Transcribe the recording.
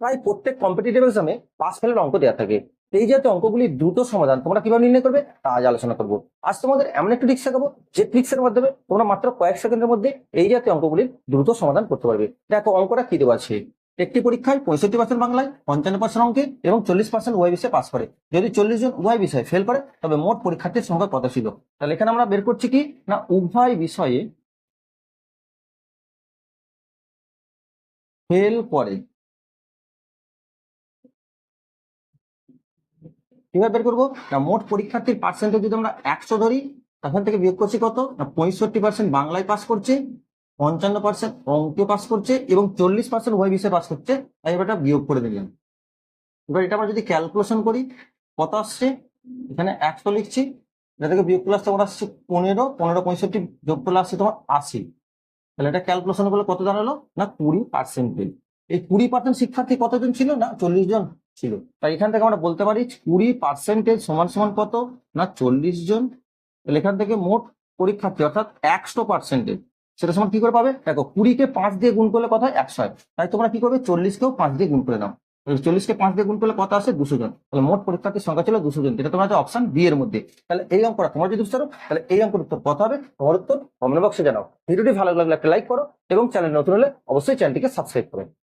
প্রায় প্রত্যেক কম্পিটিটিভ এক্সামে পাস ফেলের অঙ্ক দেওয়া থাকে। এই জাতীয় অঙ্কগুলি দ্রুত সমাধান তোমরা কীভাবে নির্ণয় করবে, তা আজ আলোচনা করব। আজ তোমাদের এমন একটি ট্রিক্স শেখাবো, যে ট্রিক্সের মাধ্যমে তোমরা মাত্র কয়েক সেকেন্ডের মধ্যে এই জাতীয় অঙ্কগুলির দ্রুত সমাধান করতে পারবে। দেখো, অঙ্কটা কি দেওয়া আছে? একটি পরীক্ষায় পঁয়ষট্টি পার্সেন্ট বাংলায়, পঞ্চান্ন পার্সেন্ট অঙ্কে এবং চল্লিশ পার্সেন্ট ওয়াই বিষয়ে পাস করে। যদি চল্লিশ জন উভয় বিষয়ে ফেল করে, তবে মোট পরীক্ষার্থীর সংখ্যা কত ছিল তাহলে এখানে আমরা বের করছি কি? না, উভয় বিষয়ে ফেল করে। কীভাবে বের করব? না, মোট পরীক্ষার্থীর পার্সেন্টেজ যদি আমরা একশো ধরি তখন থেকে বিয়োগ করছি কত? না, পঁয়ষট্টি পার্সেন্ট বাংলায় পাস করছে, পঞ্চান্ন পার্সেন্ট অঙ্কে পাস করছে এবং চল্লিশ পার্সেন্ট উভয় বিষয়ে পাস করছে। তাই এবার এটা বিয়োগ করে দিলাম। এবার এটা আমরা যদি ক্যালকুলেশন করি, কত আসছে? এখানে একশো লিখছি, এটা থেকে বিয়োগ করলে আসছে তোমার আসছে পনেরো পনেরো পঁয়ষট্টি যোগ করলে আসছে তোমার আশি। তাহলে এটা ক্যালকুলেশন করলে কত দাঁড়াল? না, কুড়ি পার্সেন্টেজ এই কুড়ি পার্সেন্ট শিক্ষার্থী কতজন ছিল? না, চল্লিশ জন। ছিল। তাই এখান থেকে আমরা বলতে পারি কুড়ি পার্সেন্টেজ সমান সমান কত? না, চল্লিশ জন। তাহলে এখান থেকে মোট পরীক্ষার্থী, অর্থাৎ একশো পার্সেন্টেজ সেটা সমান কি করে পাবে? দেখো, কুড়িকে পাঁচ দিয়ে গুণ করলে হয়? একশো হয়। তাই তোমরা কি করবে? চল্লিশকেও পাঁচ দিয়ে গুণ করে নাও। চল্লিশকে পাঁচ দিয়ে গুণ করলে কত আসে? দুশো জন। তাহলে মোট পরীক্ষার্থীর সংখ্যা ছিল দুশো জন। এটা তোমার অপশন বি এর মধ্যে। তাহলে এই অঙ্কটা তোমরা যদি বুঝতে তাহলে এই অঙ্কের উত্তর কত হবে? তোমার উত্তর কমেন্ট বক্সে জানাও। ভিডিওটি ভালো লাগলে একটা লাইক করো এবং চ্যানেল নতুন হলে অবশ্যই চ্যানেলটিকে সাবস্ক্রাইব করো।